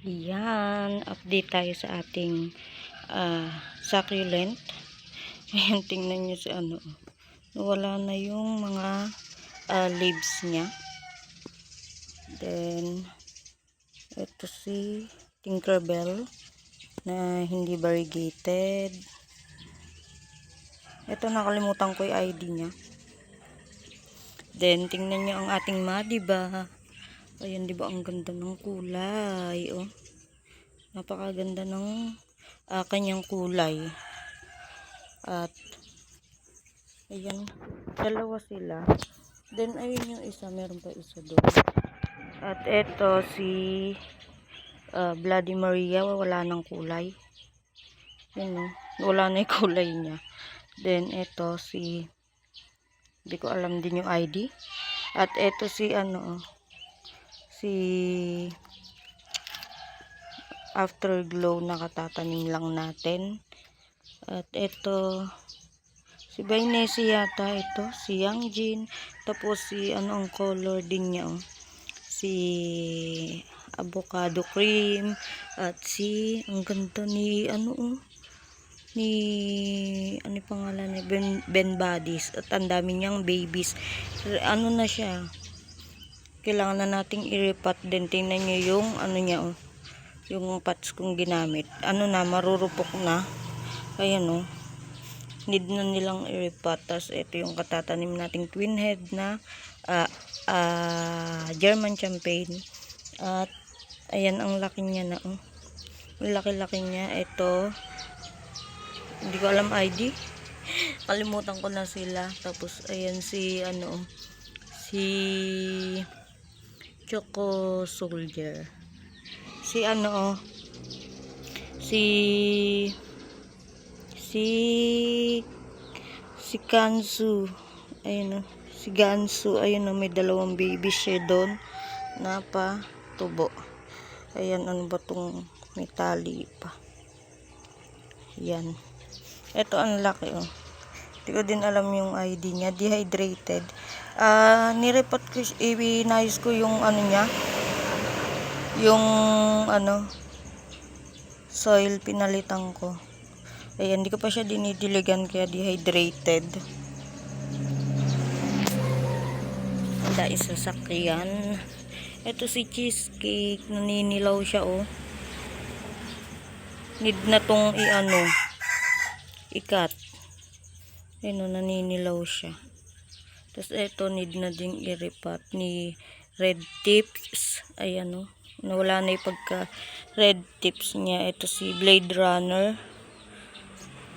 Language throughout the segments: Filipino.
Yan, update tayo sa ating ah, succulent. Ayan, tingnan nyo si ano. Nawala na yung mga ah, leaves niya. Then, ito si Tinkerbell na hindi variegated. Ito, nakalimutan ko yung ID niya. Then, tingnan nyo ang ating madiba. Ayan, di ba ang ganda ng kulay, oh. Napakaganda ng ah, kanyang kulay. At, ayan, dalawa sila. Then, ayun yung isa, meron pa isa doon. At eto, si ah, Bloody Maria, wala ng kulay. Yun, oh. Wala na yung kulay niya. Then, eto, si, hindi ko alam din yung ID. At eto si, ano, oh, si afterglow na katatanim lang natin. At ito si Bainesi yata ito si Yang Jin. Tapos si ano ang color din niya oh. si avocado cream at si ang ganda ni ano oh ni ano pangalan ni Ben, ben Bodies at ang dami niyang babies. Ano na siya kailangan na nating i-repat din. Tingnan nyo yung ano niya oh. Yung pots kong ginamit. Ano na, marurupok na. Ayan oh. Need na nilang i-repat. Tapos ito yung katatanim nating twin head na ah, ah, German champagne. At ayan ang laki niya na oh. Laki-laki niya. Ito hindi ko alam ID. Kalimutan ko na sila. Tapos ayan si ano si Choco Soldier. Si ano oh. Si si si Kansu. Ayun oh. Si Gansu. Ayun oh, may dalawang baby siya doon. Napa tubo. Ayan ano ba tong may tali pa. Yan. Ito ang laki oh. Hindi ko din alam yung ID niya. Dehydrated. Ah, nirepot ko, inayos ko yung ano niya. Yung ano, soil pinalitan ko. Ayan, hindi ko pa siya dinidiligan kaya dehydrated. Wala isa sakyan. Ito si cheesecake. Naninilaw siya oh. Need na tong i-ano. Ikat. Ayun oh, naninilaw siya. Tapos ito need na ding i-repat ni red tips. Ayan o. Nawala na yung pagka red tips niya. Ito si Blade Runner.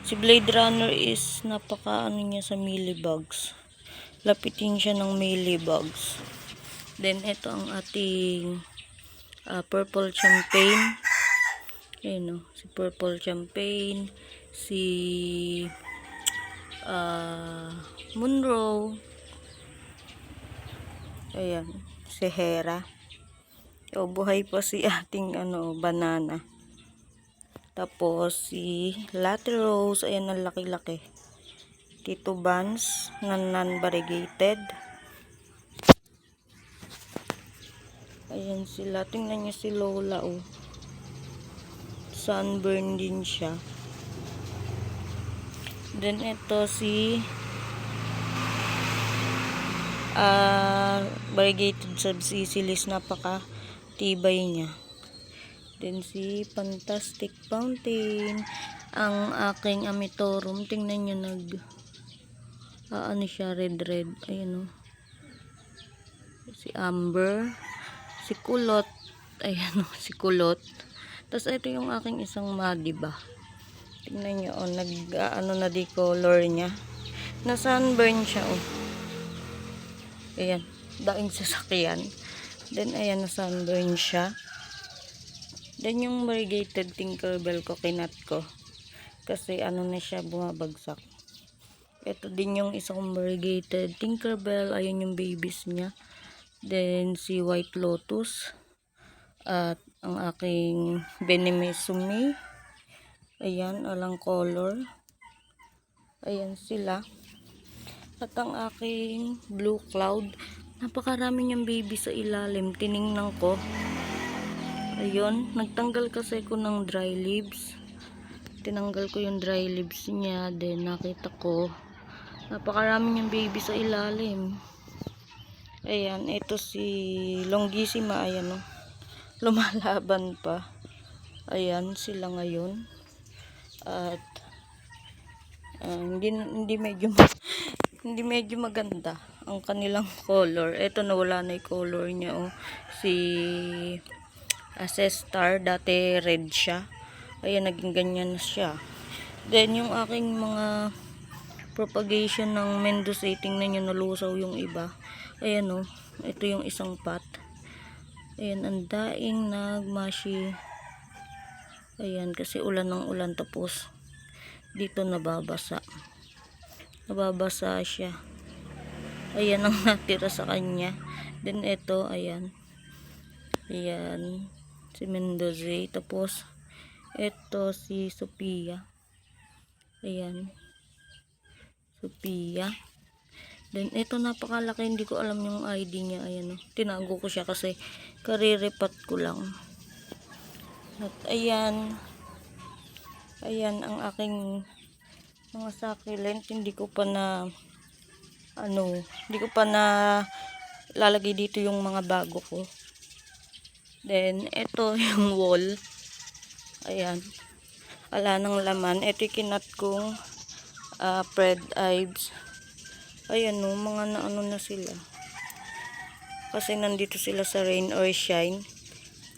Si Blade Runner is napaka ano niya sa millibugs. Lapitin siya ng millibugs. Then ito ang ating ah, purple champagne. Ayan o. Si purple champagne. Si ah Munro. Ayan, si Hera. O, buhay pa si ating ano, banana. Tapos si Latte Rose, ayan ang laki-laki. Tito Buns na non-variegated. Ayan sila. Tingnan niyo si Lola, oh. Sunburn din siya. Then ito si ah variegated subsicilis napaka tibay niya. Then si Fantastic Fountain ang aking amitorum. Tingnan niyo nag ah, ano siya red red ayun oh. si Amber si Kulot ayan oh, si Kulot. Tapos ito yung aking isang madiba tingnan niyo oh nag ah, ano na di color niya. Na sunburn siya oh ayan daing sasakyan. Then ayan na sunburn siya. Then yung variegated tinkerbell ko kinat ko. Kasi ano na siya bumabagsak. Ito din yung isang variegated tinkerbell ayun yung babies niya. Then si white lotus. At ang aking benemesumi. Ayan alang color. Ayan sila at ang aking blue cloud napakarami niyang baby sa ilalim tiningnan ko Ayun, nagtanggal kasi ko ng dry leaves. Tinanggal ko yung dry leaves niya. Then, nakita ko, napakarami yung baby sa ilalim. Ayan, ito si Longissima. Ayan, oh. Lumalaban pa. Ayan, sila ngayon. At, ah, hindi, hindi medyo, hindi medyo maganda ang kanilang color. Ito, nawala na yung color niya, oh. Si, Star, dati red siya. Ayan, naging ganyan na siya. Then, yung aking mga propagation ng Mendoza, tingnan nyo, nalusaw yung iba. Ayan o, ito yung isang pot. Ayan, ang daing nagmashi. Ayan, kasi ulan ng ulan tapos dito nababasa. Nababasa siya. Ayan ang natira sa kanya. Then, ito, ayan. Ayan, si Mendoza. Tapos, ito si Sophia. Ayan. Sophia. Then, ito napakalaki. Hindi ko alam yung ID niya. Ayan, oh. Tinago ko siya kasi kariripat ko lang. At, ayan. Ayan, ang aking mga succulent. Hindi ko pa na ano, hindi ko pa na lalagay dito yung mga bago ko. Then, ito yung wall. Ayan. Wala nang laman. Ito yung kinat kong uh, Fred Ives. Ayan no, mga naano na sila. Kasi nandito sila sa rain or shine.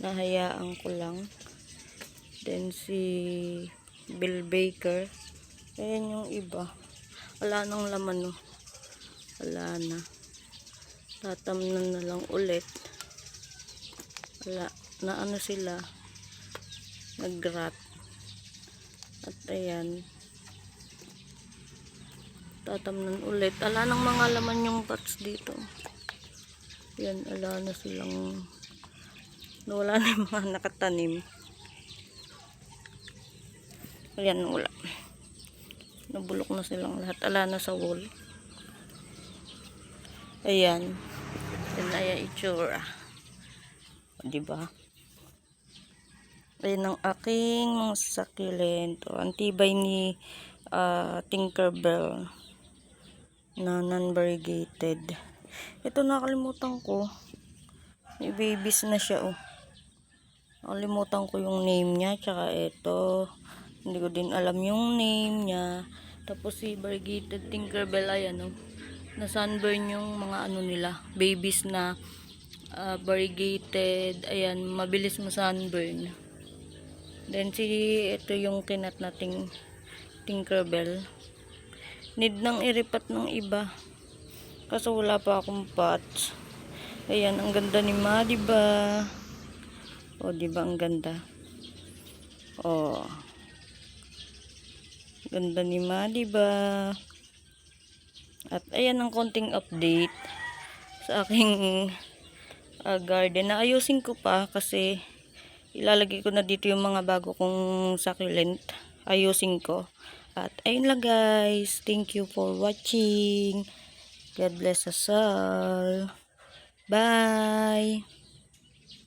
Nahayaan ko lang. Then si Bill Baker. Ayan yung iba. Wala nang laman no. Wala na. Tatamnan na lang ulit. Wala. Na ano sila nagrat at ayan tatamnan ulit ala ng mga laman yung pots dito yan ala na silang nawala na mga nakatanim ayan wala nabulok na silang lahat ala na sa wall ayan yan na yung itsura o, diba Ayan ang aking succulent. O, antibay ni ah, Tinkerbell na non-variegated. Ito nakalimutan ko. May babies na siya oh. Nakalimutan ko yung name niya. Tsaka ito. Hindi ko din alam yung name niya. Tapos si variegated Tinkerbell ayan oh. Na sunburn yung mga ano nila. Babies na ah, variegated. Ayan, mabilis mo sunburn. Then si ito yung kinat nating Tinkerbell. Need nang iripat ng iba. Kasi wala pa akong pots. Ayan, ang ganda ni Ma, di ba? O, di ba ang ganda? O. Ganda ni Ma, di ba? At ayan ang konting update sa aking ah, garden. Naayusin ko pa kasi ilalagay ko na dito yung mga bago kong succulent. Ayusin ko. At ayun lang guys. Thank you for watching. God bless us all. Bye